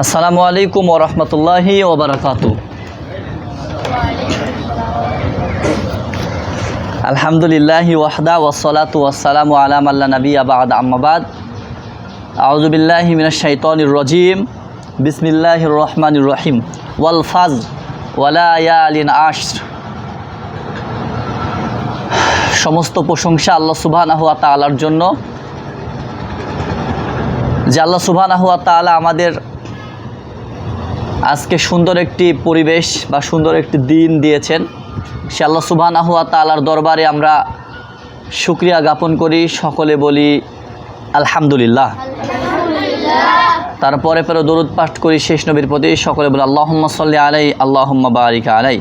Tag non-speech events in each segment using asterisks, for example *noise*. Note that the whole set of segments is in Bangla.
আসসালামু আলাইকুম ওরহমতুল্লাহি ওবরাকাতু আলহামদুলিল্লাহ ওয়াহদা ওসলাতু ওয়াসালামু আলাম আল্লাহ নবী আবাদ আম্মাবাদ আউজুবিল্লাহ মিনাশ শাইতানির রজিম। বিসমিল্লাহির রহমানির রহিম। ওয়াল ফাজ ওয়ালা আশর। সমস্ত প্রশংসা আল্লাহ সুবহানাহু ওয়া তাআলার জন্য। যে আল্লাহ সুবহানাহু ওয়া তাআলা আমাদের আজকে সুন্দর একটি পরিবেশ বা সুন্দর একটি দিন দিয়েছেন। সে আল্লাহ সুবহানাহু ওয়া তাআলার দরবারে আমরা শুক্রিয়া জ্ঞাপন করি। সকলে বলি আলহামদুলিল্লাহ। তারপরে পরে দরুদ পাঠ করি শেষ নবীর প্রতি। সকলে বলি আল্লাহুম্মা সাল্লি আলাই আল্লাহুম্মা বারিকা আলাই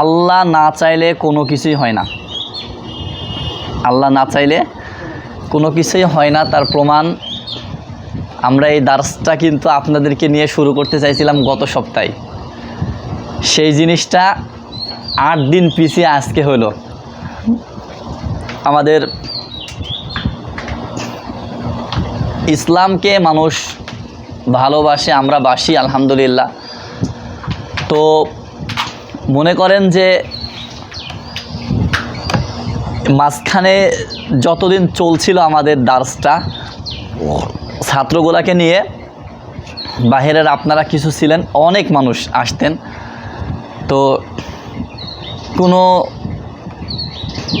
আল্লাহ না চাইলে কোনো কিছুই হয় না। আল্লাহ না চাইলে কোনো কিছুই হয় না। তার প্রমাণ আমরা এই দার্সটা কিন্তু আপনাদেরকে নিয়ে শুরু করতে চাইছিলাম গত সপ্তাহে। সেই জিনিসটা আট দিন পিছিয়ে আজকে হলো। আমাদের ইসলামকে মানুষ ভালোবাসে, আমরা বাসি, আলহামদুলিল্লাহ। তো মনে করেন যে মাঝখানে যতদিন চলছিল আমাদের দার্সটা ছাত্রগুলাকে নিয়ে বাহিরের আপনারা কিছু ছিলেন, অনেক মানুষ আসতেন। তো কোনো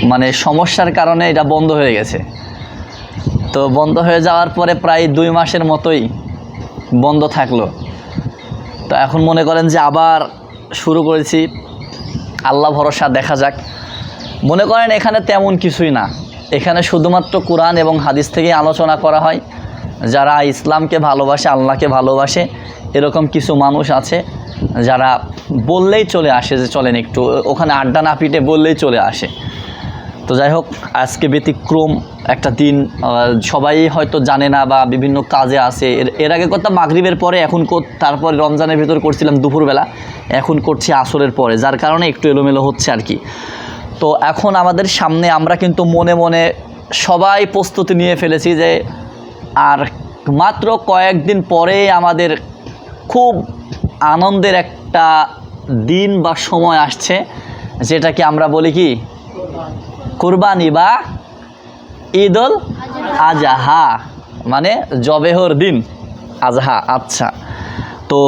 মানে সমস্যার কারণে এটা বন্ধ হয়ে গেছে। তো বন্ধ হয়ে যাওয়ার পরে প্রায় দুই মাসের মতোই বন্ধ থাকল। তো এখন মনে করেন যে আবার শুরু করেছি। আল্লাহ ভরসা, দেখা যাক। মনে করেন এখানে তেমন কিছুই না। এখানে শুধুমাত্র কোরআন এবং হাদিস থেকেই আলোচনা করা হয়। যারা ইসলামকে ভালোবাসে, আল্লাহকে ভালোবাসে, এরকম কিছু মানুষ আছে যারা বললেই চলে আসে যে চলেন একটু, ওখানে আড্ডা না পিটে বললেই চলে আসে। তো যাই হোক, আজকে ব্যতিক্রম একটা দিন সবাই হয়তো জানে না বা বিভিন্ন কাজে আছে। এর আগে করতাম মাগরিবের পরে, এখন তারপরে রমজানের ভিতর করছিলাম দুপুরবেলা, এখন করছি আসরের পরে, যার কারণে একটু এলোমেলো হচ্ছে আর কি। তো এখন আমাদের সামনে আমরা কিন্তু মনে মনে সবাই প্রস্তুতি নিয়ে ফেলেছি যে আর মাত্র কয়েকদিন পরেই আমাদের খুব আনন্দের একটা দিন বা সময় আসছে, যেটাকে আমরা বলি কি? কুরবানি বা ঈদুল আজহা মানে জবেহর দিন, আজহা আচ্ছা। তো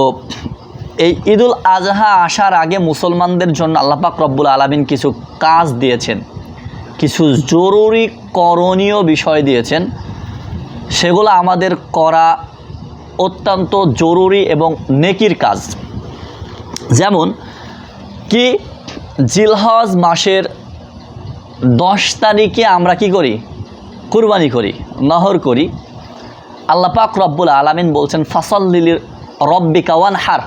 এই ঈদুল আজহা আসার আগে মুসলমানদের জন্য আল্লাপাক রব্বুল আলমিন কিছু কাজ দিয়েছেন, কিছু জরুরি করণীয় বিষয় দিয়েছেন। সেগুলো আমাদের করা অত্যন্ত জরুরি এবং নেকির কাজ। যেমন কি জিলহজ মাসের দশ তারিখে আমরা কি করি? কুরবানি করি, নহর করি। আল্লাহ পাক রব্বুল আলমিন বলছেন ফাসল লিলির রব্বি কাওয়ান হার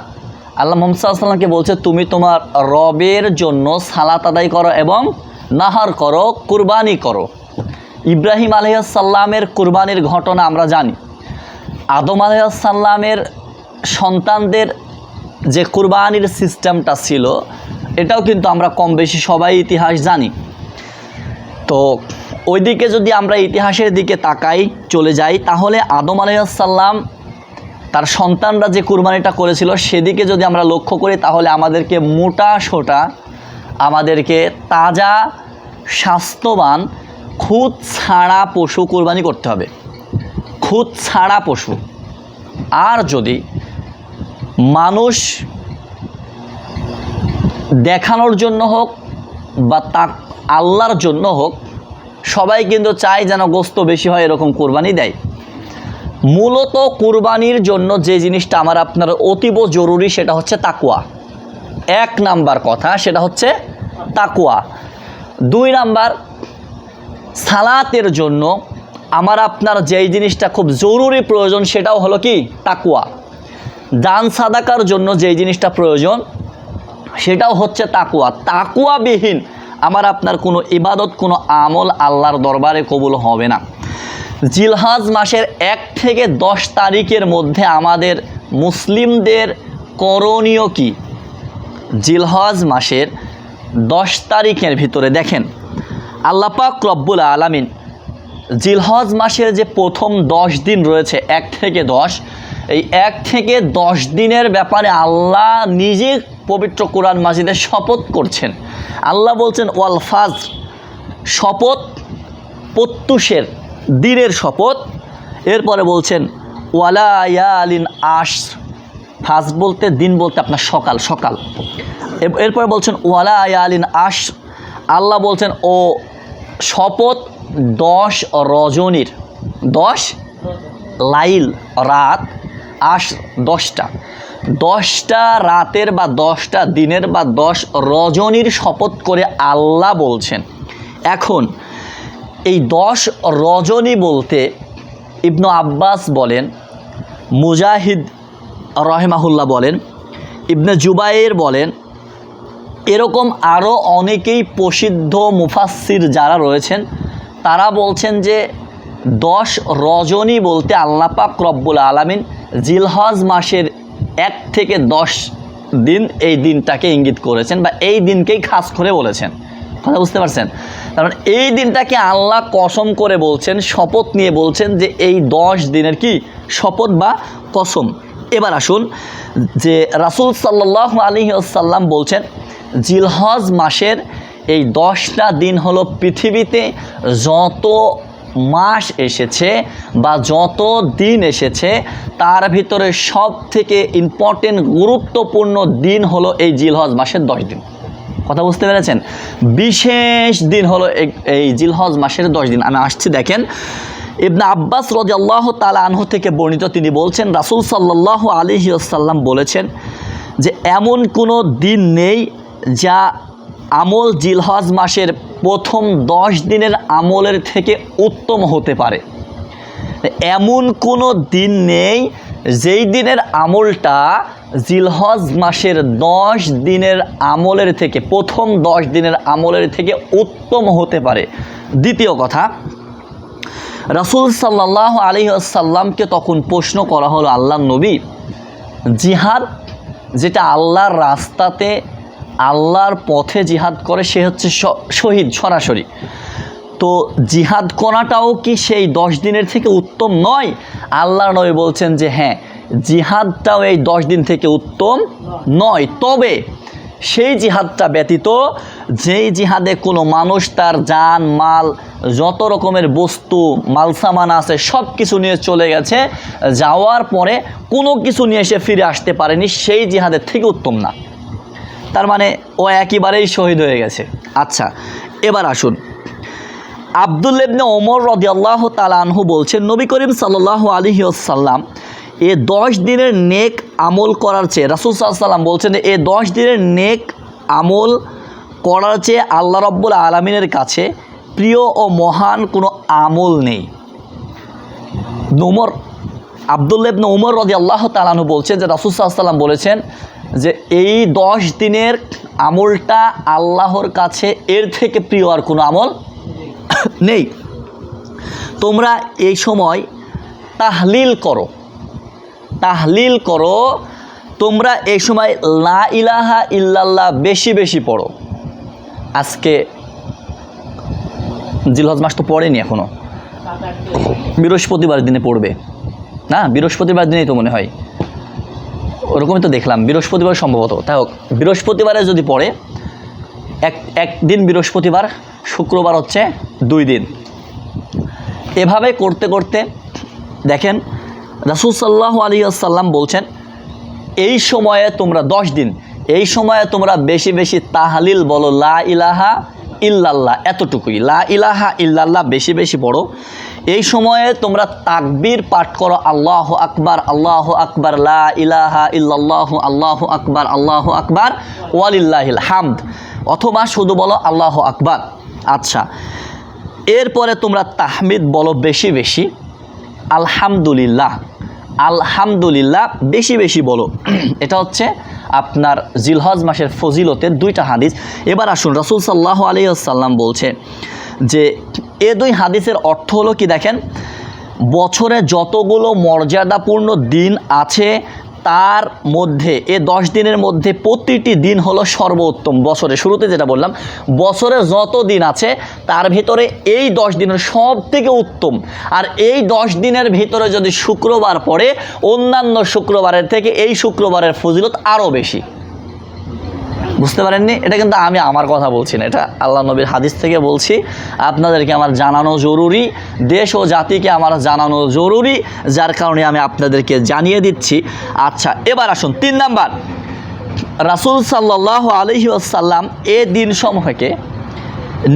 আল্লাহ মোহাম্মদ সাল্লামকে বলছে, তুমি তোমার রবের জন্য সালাত আদায় করো এবং নাহার করো, কুরবানি করো। ইব্রাহিম আলহাসাল্লামের কুরবানির ঘটনা আমরা জানি। আদম আলহাসাল্লামের সন্তানদের যে কুরবানির সিস্টেমটা ছিল, এটাও কিন্তু আমরা কম বেশি সবাই ইতিহাস জানি। তো ওইদিকে যদি আমরা ইতিহাসের দিকে তাকাই, চলে যাই, তাহলে আদম আলাইসাল্লাম তার সন্তানরা যে কুরবানিটা করেছিল, সেদিকে যদি আমরা লক্ষ্য করি, তাহলে আমাদেরকে মোটা সোটা, আমাদেরকে তাজা, স্বাস্থ্যবান খুদ ছাড়া পশু কুরবানি করতে হবে। খুদ ছাড়া পশু। আর যদি মানুষ দেখানোর জন্য হোক বা তা আল্লাহর জন্য হোক, সবাই কিন্তু চায় যেন গোস্ত বেশি হয় এরকম কোরবানি দেয়। মূলত কুরবানির জন্য যে জিনিসটা আমার আপনার অতীব জরুরি সেটা হচ্ছে তাকুয়া এক নাম্বার কথা সেটা হচ্ছে তাকুয়া দুই নাম্বার সালাতের জন্য আমার আপনার যেই জিনিসটা খুব জরুরি প্রয়োজন সেটাও হলো কি? তাকুয়া দান সাদাকার জন্য যেই জিনিসটা প্রয়োজন সেটাও হচ্ছে তাকুয়া তাকুয়াবিহীন আমার আপনার কোনো ইবাদত, কোনো আমল আল্লাহর দরবারে কবুল হবে না। জিলহাজ মাসের এক থেকে দশ তারিখের মধ্যে আমাদের মুসলিমদের করণীয় কি? জিলহজ মাসের দশ তারিখের ভিতরে দেখেন আল্লাপাক রব্বুল আলামিন জিলহজ মাসের যে প্রথম দশ দিন রয়েছে, এক থেকে দশ, এই এক থেকে দশ দিনের ব্যাপারে আল্লাহ নিজে পবিত্র কোরআন মাজিদে শপথ করছেন। আল্লাহ বলছেন, ওয়াল ফাজ শপথ, প্রত্যুষের, দিনের শপথ। এরপরে বলছেন, ওয়ালা আলিন আশ ফাজ বলতে দিন বলতে আপনার সকাল সকাল। এর- এরপরে বলছেন, ওয়ালা আলিন আশ আল্লাহ বলছেন, ও শপথ দশ রজনীর, দশ লাইল রাত আশ দশটা। দশটা রাতের বা দশটা দিনের বা দশ রজনীর শপথ করে আল্লাহ বলছেন। এখন এই দশ রজনী বলতে ইবনু আব্বাস বলেন, মুজাহিদ রহেমাহুল্লাহ বলেন, ইবনে জুবাইর বলেন এরকম আরও অনেকেই প্রসিদ্ধ মুফাসসির যারা রয়েছেন, তারা বলছেন যে দশ রজনী বলতে আল্লাপাক রব্বুল আলামিন জিলহজ মাসের এক থেকে দশ দিন এই দিনটাকে ইঙ্গিত করেছেন বা এই দিনকেই খাস করে বলেছেন। কথা বুঝতে পারছেন? কারণ এই দিনটাকে আল্লাহ কসম করে বলছেন, শপথ নিয়ে বলছেন যে এই দশ দিনের কি? শপথ বা কসম। এবার আসুন যে রাসুল সাল্লাহ আলী আসাল্লাম বলছেন জিলহজ মাসের এই দশটা দিন হলো পৃথিবীতে যত মাস এসেছে বা যত দিন এসেছে, তার ভিতরে সব থেকে ইম্পর্টেন্ট গুরুত্বপূর্ণ দিন হলো এই জিলহজ মাসের দশ দিন। কথা বুঝতে পেরেছেন? বিশেষ দিন হলো এই- জিলহজ মাসের দশ দিন। আমি আসছি দেখেন, ইবনা আব্বাস রজ আল্লাহ তালা আনহু থেকে বর্ণিত তিনি বলছেন, রাসুল সাল্লাহ আলহি আসাল্লাম বলেছেন যে, এমন কোনো দিন নেই যা আমল জিলহজ মাসের প্রথম দশ দিনের আমলের থেকে উত্তম হতে পারে। এমন কোনো দিন নেই যেই দিনের আমলটা জিলহজ মাসের দশ দিনের আমলের থেকে, প্রথম দশ দিনের আমলের থেকে উত্তম হতে পারে। দ্বিতীয় কথা, রাসুল সাল্লাহ আলী আসাল্লামকে তখন প্রশ্ন করা হলো আল্লাহ নবী, জিহাদ যেটা আল্লাহর রাস্তাতে আল্লাহর পথে জিহাদ করে, সে হচ্ছে শহীদ সরাসরি। তো জিহাদ করাটাও কি সেই দশ দিনের থেকে উত্তম নয়? আল্লাহ নবী বলছেন যে হ্যাঁ জিহাদটাও এই দশ দিন থেকে উত্তম নয়। তবে সেই জিহাদটা ব্যতীত যেই জিহাদে কোনো মানুষ তার যান মাল, যত রকমের বস্তু, মালসামান আছে সব কিছু নিয়ে চলে গেছে, যাওয়ার পরে কোনো কিছু নিয়ে এসে ফিরে আসতে পারেনি, সেই জিহাদের থেকে উত্তম না। তার মানে ও একেবারেই শহীদ হয়ে গেছে। আচ্ছা এবার আসুন। আব্দুল ইবনে ওমর রদিয়াল্লাহ তালানহু বলছেন, নবী করিম সাল্লাহ আলহি আসাল্লাম এ দশ দিনের নেক আমল করার চেয়ে, রাসুল সাল্লাম বলছেন, এ দশ দিনের নেক আমল করার চেয়ে আল্লাহ রব্বুল আলমিনের কাছে প্রিয় ও মহান কোনো আমল নেই। নোমর আবদুল্লা ইবনে উমর রদি আল্লাহ তালানু বলছেন যে, রাসুল সাল্লাম বলেছেন যে এই দশ দিনের আমলটা আল্লাহর কাছে এর থেকে প্রিয় আর কোনো আমল *coughs* নেই। তোমরা এই সময় তাহলিল করো। তাহলিল করো, তোমরা এই সময় লা ইলাহা ইল্লাল্লাহ বেশি বেশি পড়ো। আজকে জিলহজ মাস তো পড়েনি এখনও বৃহস্পতিবার দিনে পড়বে। না, বৃহস্পতিবার দিনেই তো মনে হয়। ওরকমই তো দেখলাম, বৃহস্পতিবার সম্ভবত। তাই হোক, বৃহস্পতিবারে যদি পড়ে, এক, একদিন বৃহস্পতিবার, শুক্রবার হচ্ছে দুই দিন। এভাবে করতে করতে, দেখেন, রাসুল সাল্লাহ আলী আসাল্লাম বলছেন, এই সময়ে তোমরা দশ দিন, এই সময়ে তোমরা বেশি বেশি তাহালিল বলো, লা ইলাহা ইল্লাল্লাহ, এতটুকুই। লা ইলাহা ইল্লাল্লাহ বেশি বেশি পড়ো এই সময়ে তোমরা তাকবীর পাঠ করো, আল্লাহ আকবার আল্লাহ আকবার, লা ইলাহা ইল্লাল্লাহ, আল্লাহ আকবার আল্লাহ আকবার, ওয়ালিল্লাহিল হামদ। অথবা শুধু বলো, আল্লাহ আকবার। আচ্ছা এরপরে তোমরা তাহমিদ বলো বেশি বেশি। আলহামদুলিল্লাহ আলহামদুলিল্লাহ বেশি বেশি বলো। *clears throat* এটা হচ্ছে আপনার জিলহজ মাসের ফজিলতের দুইটা হাদিস। এবার আসুন, রসুল সাল্লাহ আলী আসাল্লাম বলছে যে, এ দুই হাদিসের অর্থ হলো কি দেখেন? বছরে যতগুলো মর্যাদাপূর্ণ দিন আছে তার মধ্যে, এ দশ দিনের মধ্যে প্রতিটি দিন হলো সর্বোত্তম বছরে শুরুতে যেটা বললাম বছরে যত দিন আছে, তার ভিতরে এই দশ দিনের সব থেকে উত্তম। আর এই দশ দিনের ভিতরে যদি শুক্রবার পড়ে, অন্যান্য শুক্রবারের থেকে এই শুক্রবারের ফজিলত আরও বেশি। বুঝতে পারেননি? এটা কিন্তু আমি আমার কথা বলছি না, এটা আল্লাহ নবীর হাদিস থেকে বলছি। আপনাদেরকে আমার জানানো জরুরি, দেশ ও জাতিকে আমার জানানো জরুরি, যার কারণে আমি আপনাদেরকে জানিয়ে দিচ্ছি। আচ্ছা এবার আসুন, তিন নাম্বার। রাসুল সাল্লাহ আলহি আসাল্লাম এ দিন সমূহকে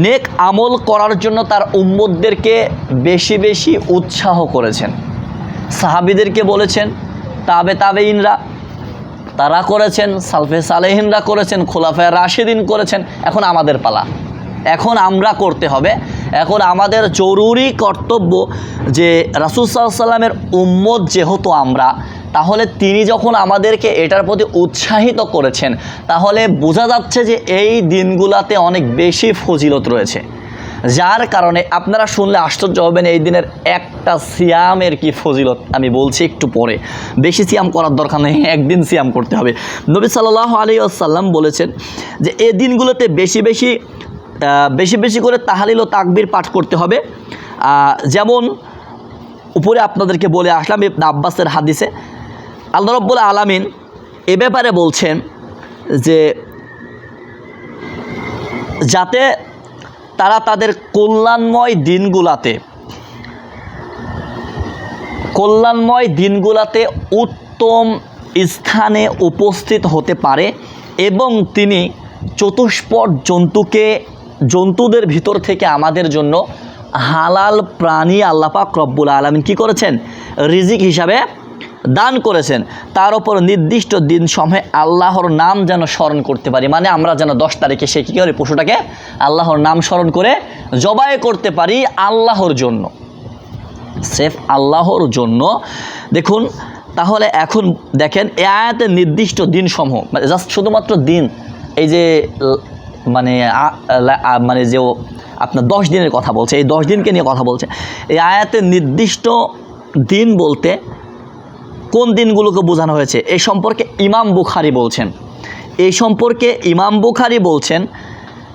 নেক আমল করার জন্য তার উম্মদদেরকে বেশি বেশি উৎসাহ করেছেন। সাহাবিদেরকে বলেছেন, তাবে তাবে ইনরা তারা করেছেন, সালফে সালেহিনরা করেছেন খোলাফায় রাশেদিন করেছেন, এখন আমাদের পালা। এখন আমরা করতে হবে। এখন আমাদের জরুরি কর্তব্য যে রাসুল সাল্লামের উম্মত যেহেতু আমরা, তাহলে তিনি যখন আমাদেরকে এটার প্রতি উৎসাহিত করেছেন, তাহলে বোঝা যাচ্ছে যে এই দিনগুলাতে অনেক বেশি ফজিলত রয়েছে। যার কারণে আপনারা শুনলে আশ্চর্য হবেন এই দিনের একটা সিয়ামের কি ফজিলত, আমি বলছি একটু পরে। বেশি সিয়াম করার দরকার নেই, একদিন সিয়াম করতে হবে। নবী সাল্লাহ আলী আসাল্লাম বলেছেন যে এই দিনগুলোতে বেশি বেশি বেশি বেশি করে তাহালিল ও তাকবির পাঠ করতে হবে। যেমন উপরে আপনাদেরকে বলে আসলাম ইবনে আব্বাসের হাদিসে, আল্লাহ রব্বুল আলামিন এ ব্যাপারে বলছেন যে, যাতে তারা তাদের কল্যাণময় দিনগুলাতে কল্যাণময় দিনগুলাতে উত্তম স্থানে উপস্থিত হতে পারে এবং তিনি চতুষ্পট জন্তুকে, জন্তুদের ভিতর থেকে আমাদের জন্য হালাল প্রাণী আল্লাপাক রব্বুল আলমিন কী করেছেন? রিজিক হিসাবে দান করেছেন, তার ওপর নির্দিষ্ট দিন সময়ে আল্লাহর নাম যেন স্মরণ করতে পারি। মানে আমরা যেন দশ তারিখে সে কী করে, পশুটাকে আল্লাহর নাম স্মরণ করে জবাই করতে পারি আল্লাহর জন্য। সেফ আল্লাহর জন্য। দেখুন, তাহলে এখন দেখেন এ আয়াতের নির্দিষ্ট দিন সমূহ মানে জাস্ট শুধুমাত্র দিন, এই যে মানে মানে যে আপনার দশ দিনের কথা বলছে, এই দশ দিনকে নিয়ে কথা বলছে। এই আয়াতের নির্দিষ্ট দিন বলতে কোন দিনগুলোকে বোঝানো হয়েছে? এই সম্পর্কে ইমাম বুখারি বলছেন। এই সম্পর্কে ইমাম বুখারি বলছেন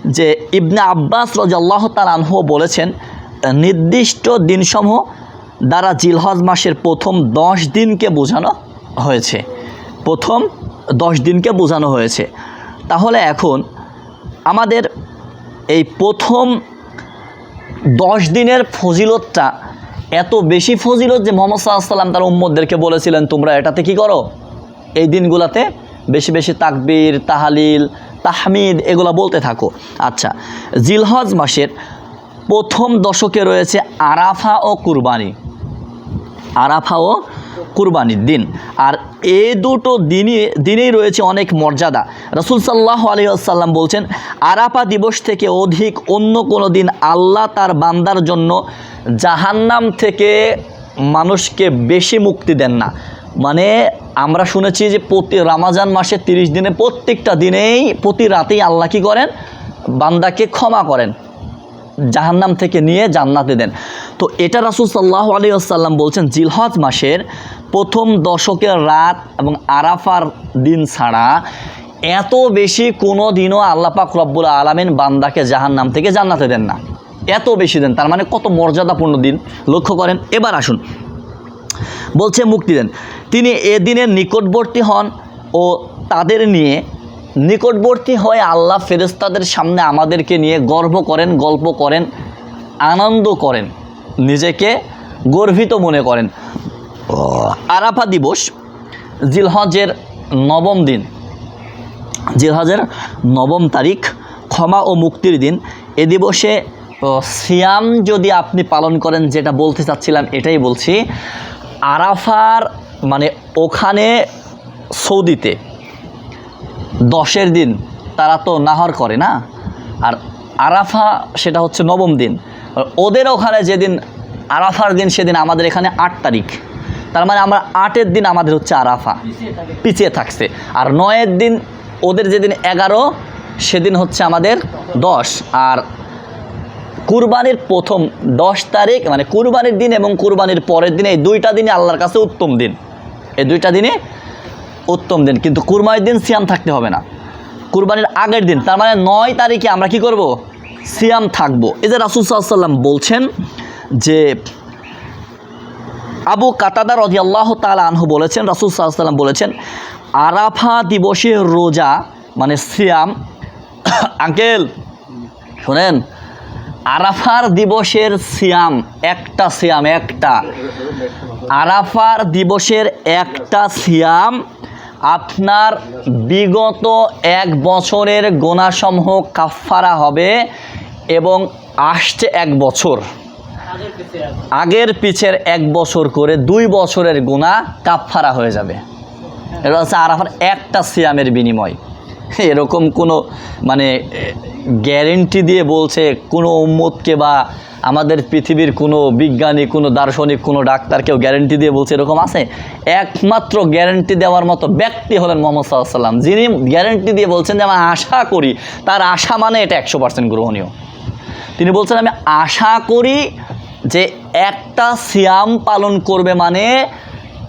যে, ইবনে আব্বাস রজাল্লাহ তালানহু বলেছেন, নির্দিষ্ট দিনসমূহ দ্বারা জিলহজ মাসের প্রথম দশ দিনকে বোঝানো হয়েছে। প্রথম দশ দিনকে বোঝানো হয়েছে। তাহলে এখন আমাদের এই প্রথম দশ দিনের ফজিলতটা এত বেশি ফজিলত যে মোহাম্মদ সাল্লাম তার উম্মদদেরকে বলেছিলেন, তোমরা এটাতে কি করো? এই দিনগুলোতে বেশি বেশি তাকবির, তাহালিল, তাহমিদ এগুলো বলতে থাকো। আচ্ছা জিলহজ মাসের প্রথম দশকে রয়েছে আরাফা ও কুরবানি। আরাফা ও কুরবানির দিন। আর এ দুটো দিনই, দিনেই রয়েছে অনেক মর্যাদা। রসুল সাল্লাহ আলী আসাল্লাম বলছেন, আরাফা দিবস থেকে অধিক অন্য কোনো দিন আল্লাহ তার বান্দার জন্য জাহান্নাম থেকে মানুষকে বেশি মুক্তি দেন না। মানে আমরা শুনেছি যে প্রতি রামাজান মাসে তিরিশ দিনে প্রত্যেকটা দিনেই প্রতি রাতেই আল্লাহ কী করেন? বান্দাকে ক্ষমা করেন। জাহান্নাম থেকে নিয়ে জান্নাতে দেন। তো এটা রাসুল সাল্লাহ আলী আসাল্লাম বলছেন, জিলহজ মাসের প্রথম দশকের রাত এবং আরাফার দিন ছাড়া এত বেশি কোনো দিনও আল্লাপাক রব্বুল আলমিন বান্দাকে জাহান্নাম থেকে জান্নাতে দেন না। এত বেশি দেন, তার মানে কত মর্যাদাপূর্ণ দিন। লক্ষ্য করেন, এবার আসুন। বলছে মুক্তি দেন। তিনি এদিনের নিকটবর্তী হন ও তাদের নিয়ে নিকটবর্তী হয়ে আল্লাহ ফেরেস্তাদের সামনে আমাদেরকে নিয়ে গর্ব করেন, গল্প করেন, আনন্দ করেন, নিজেকে গর্বিত মনে করেন। আরাফা দিবস, জিলহজের নবম দিন। জিলহজের নবম তারিখ, ক্ষমা ও মুক্তির দিন। এ দিবসে সিয়াম যদি আপনি পালন করেন, যেটা বলতে চাচ্ছিলাম, এটাই বলছি। আরাফার মানে ওখানে সৌদিতে দশের দিন তারা তো নাহর করে, না? আর আরাফা সেটা হচ্ছে নবম দিন। ওদের ওখানে যেদিন, আরাফার দিন সেদিন আমাদের এখানে আট তারিখ। তার মানে আমরা আটের দিন আমাদের হচ্ছে আরাফা। পিছিয়ে থাকছে। আর নয়ের দিন ওদের যেদিন এগারো, সেদিন হচ্ছে আমাদের দশ। আর কুরবানির প্রথম দশ তারিখ মানে কুরবানির দিন এবং কুরবানির পরের দিন এই দুইটা দিনই আল্লাহর কাছে উত্তম দিন। এই দুইটা দিনে উত্তম দিন, কিন্তু কুরবানির দিন সিয়াম থাকতে হবে না। কুরবানির আগের দিন, তার মানে নয় তারিখে আমরা কি করব? সিয়াম থাকব। এই যে রাসুল সাল্লাম বলছেন যে, আবু কাতাদা রদি আল্লাহ তালা আনহু বলেছেন, রাসুল সাল্লাম বলেছেন, আরাফা দিবসের রোজা মানে সিয়াম, *coughs* আঙ্কেল, শোনেন, আরাফার দিবসের সিয়াম একটা সিয়াম একটা। আরাফার দিবসের একটা সিয়াম আপনার বিগত এক বছরের গোনাসমূহ কাফারা হবে এবং আসছে এক বছর। আগের পিছের এক বছর করে দুই বছরের গোনা কাফারা হয়ে যাবে। এটা হচ্ছে আরাফার একটা সিয়ামের বিনিময়। *laughs* এরকম কোনো মানে গ্যারেন্টি দিয়ে বলছে কোনো উম্মতকে বা আমাদের পৃথিবীর কোনো বিজ্ঞানী, কোনো দার্শনিক, কোনো ডাক্তার কেউ গ্যারেন্টি দিয়ে বলছে এরকম আছে? একমাত্র গ্যারেন্টি দেওয়ার মতো ব্যক্তি হলেন মোহাম্মদ সাল্লাম যিনি গ্যারেন্টি দিয়ে বলছেন যে, আমি আশা করি। তার আশা মানে এটা একশো পার্সেন্ট গ্রহণীয়। তিনি বলছেন, আমি আশা করি যে একটা সিয়াম পালন করবে মানে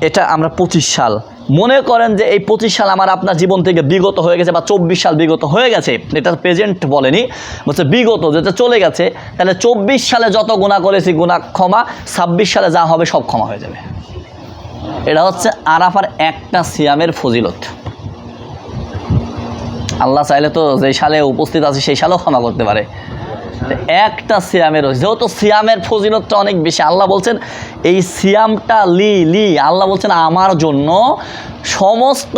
এটা আমরা পঁচিশ সাল মনে করেন যে এই পঁচিশ সাল আমার আপনার জীবন থেকে বিগত হয়ে গেছে বা চব্বিশ সাল বিগত হয়ে গেছে, এটা প্রেজেন্ট বলেনি, বলছে বিগত, যেটা চলে গেছে, তাহলে চব্বিশ সালে যত গুণা করেছি গুণা ক্ষমা, ছাব্বিশ সালে যা হবে সব ক্ষমা হয়ে যাবে। এটা হচ্ছে আরাফার একটা সিয়ামের ফজিলত। আল্লাহ চাইলে তো যেই সালে উপস্থিত আছে, সেই সালেও ক্ষমা করতে পারে। একটা সিয়ামের যেহেতু সিয়ামের ফজিলতটা অনেক বেশি, আল্লাহ বলছেন, এই সিয়ামটা লি লি, আল্লাহ বলছেন আমার জন্য সমস্ত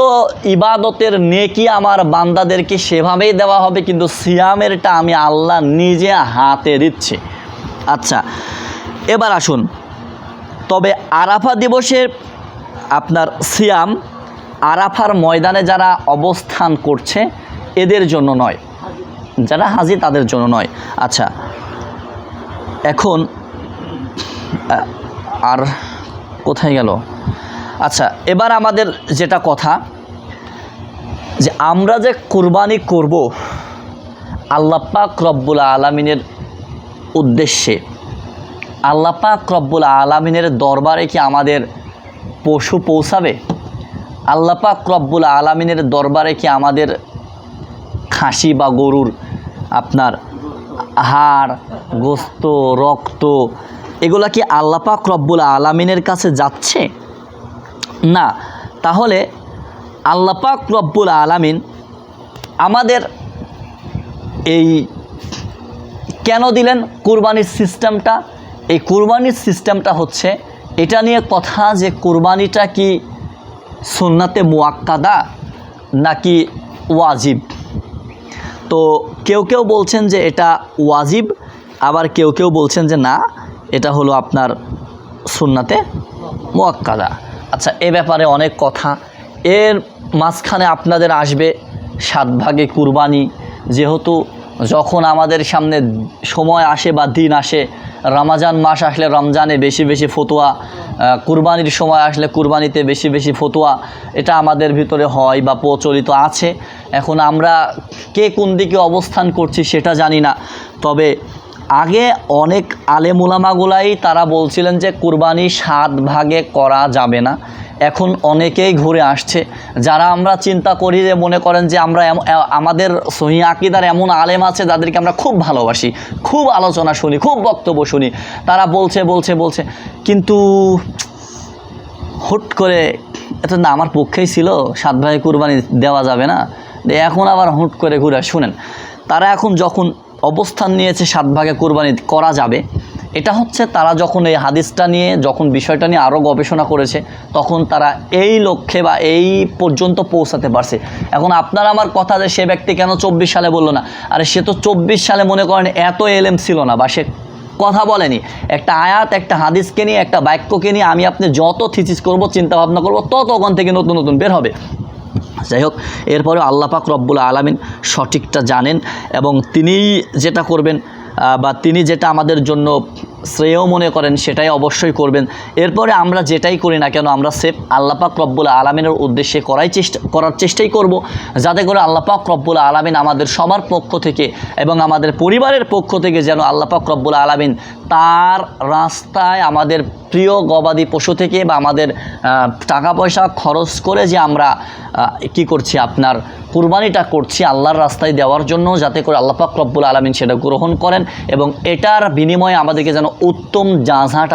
ইবাদতের নেকি আমার বান্দাদেরকে সেভাবেই দেওয়া হবে, কিন্তু সিয়ামেরটা আমি আল্লাহ নিজে হাতে দিচ্ছি। আচ্ছা এবার আসুন। তবে আরাফা দিবসের আপনার সিয়াম আরাফার ময়দানে যারা অবস্থান করছে, এদের জন্য নয়। যারা হাজি তাদের জন্য নয়। আচ্ছা এখন আর কোথায় গেল? আচ্ছা এবার আমাদের যেটা কথা, যে আমরা যে কোরবানি করব আল্লাপাক রব্বুল আলমিনের উদ্দেশ্যে আল্লাপাক রব্বুল আলমিনের দরবারে কি আমাদের পশু পৌঁছাবে? আল্লাপাক রব্বুল আলমিনের দরবারে কি আমাদের খাসি বা গরুর আপনার হাড়, গোস্ত, রক্ত, এগুলা কি আল্লাপাক রব্বুল আলামিনের কাছে যাচ্ছে? না, তাহলে আল্লাপাক রব্বুল আলামিন আমাদের এই কেন দিলেন কুরবানির সিস্টেমটা? এই কুরবানির সিস্টেমটা হচ্ছে, এটা নিয়ে কথা যে কুরবানিটা কি সুন্নাতে মুয়াক্কাদা নাকি ওয়াজিব? তো কেউ কেউ বলছেন যে এটা ওয়াজিব, আবার কেউ কেউ বলছেন যে না, এটা হলো আপনার সুন্নাতে মোয়াক্কাদা। আচ্ছা এ ব্যাপারে অনেক কথা। এর মাঝখানে আপনাদের আসবে সাত ভাগে কুরবানি। যেহেতু যখন আমাদের সামনে সময় আসে বা দিন আসে রমাজান মাস আসলে রমজানে বেশি বেশি ফতোয়া কুরবানির সময় আসলে কুরবানিতে বেশি বেশি ফতোয়া, এটা আমাদের ভিতরে হয় বা প্রচলিত আছে। এখন আমরা কে কোন দিকে অবস্থান করছি সেটা জানি না। তবে আগে অনেক আলেমুলামাগুলাই তারা বলছিলেন যে কুরবানি সাত ভাগে করা যাবে না। এখন অনেকেই ঘুরে আসছে। যারা আমরা চিন্তা করি যে, মনে করেন যে, আমরা আমাদের সহি আকিদার এমন আলেম আছে যাদেরকে আমরা খুব ভালোবাসি, খুব আলোচনা শুনি, খুব বক্তব্য শুনি। তারা বলছে বলছে বলছে, কিন্তু হুট করে এটা না, আমার পক্ষেই ছিল, সাত ভাই কুরবানি দেওয়া যাবে না। এখন আবার হুট করে ঘুরে শুনেন। তারা এখন যখন অবস্থান নিয়েছে, সাত ভাগে কুরবানি করা যাবে এটা হচ্ছে তারা যখন এই হাদিসটা নিয়ে, যখন বিষয়টা নিয়ে আরও গবেষণা করেছে, তখন তারা এই লক্ষ্যে বা এই পর্যন্ত পৌঁছাতে পারছে। এখন আপনার আমার কথা যে সে ব্যক্তি কেন চব্বিশ সালে বলল না? আরে সে তো চব্বিশ সালে মনে করেন এত এলএম ছিল না বা সে কথা বলেনি। একটা আয়াত, একটা হাদিসকে নিয়ে, একটা বাক্যকে নিয়ে আমি আপনি যত থিচিস করব চিন্তা ভাবনা করব, তত ওখান থেকে নতুন নতুন বের হবে। যাই হোক এরপরে আল্লাহ পাক রব্বুল আলামিন সঠিকটা জানেন এবং তিনিই যেটা করবেন বা তিনি যেটা আমাদের জন্য শ্রেয় মনে করেন, সেটাই অবশ্যই করবেন। এরপরে আমরা যেটাই করি না কেন, আমরা সেফ আল্লাপাক রব্বুল আলমিনের উদ্দেশ্যে করাই চেষ্টা, করার চেষ্টাই করব। যাতে করে আল্লাপাক রব্বুল আলমিন আমাদের সবার পক্ষ থেকে এবং আমাদের পরিবারের পক্ষ থেকে যেন আল্লাপাক রব্বুল আলমিন তার রাস্তায় আমাদের প্রিয় গবাদি পশু থেকে বা আমাদের টাকা পয়সা খরচ করে যে আমরা কি করছি, আপনার কুরবানিটা করছি আল্লাহর রাস্তায় দেওয়ার জন্য, যাতে করে আল্লাহ পাক রব্বুল আলমিন সেটা গ্রহণ করেন এবং এটার বিনিময়ে আমাদেরকে যেন উত্তম জাহাটা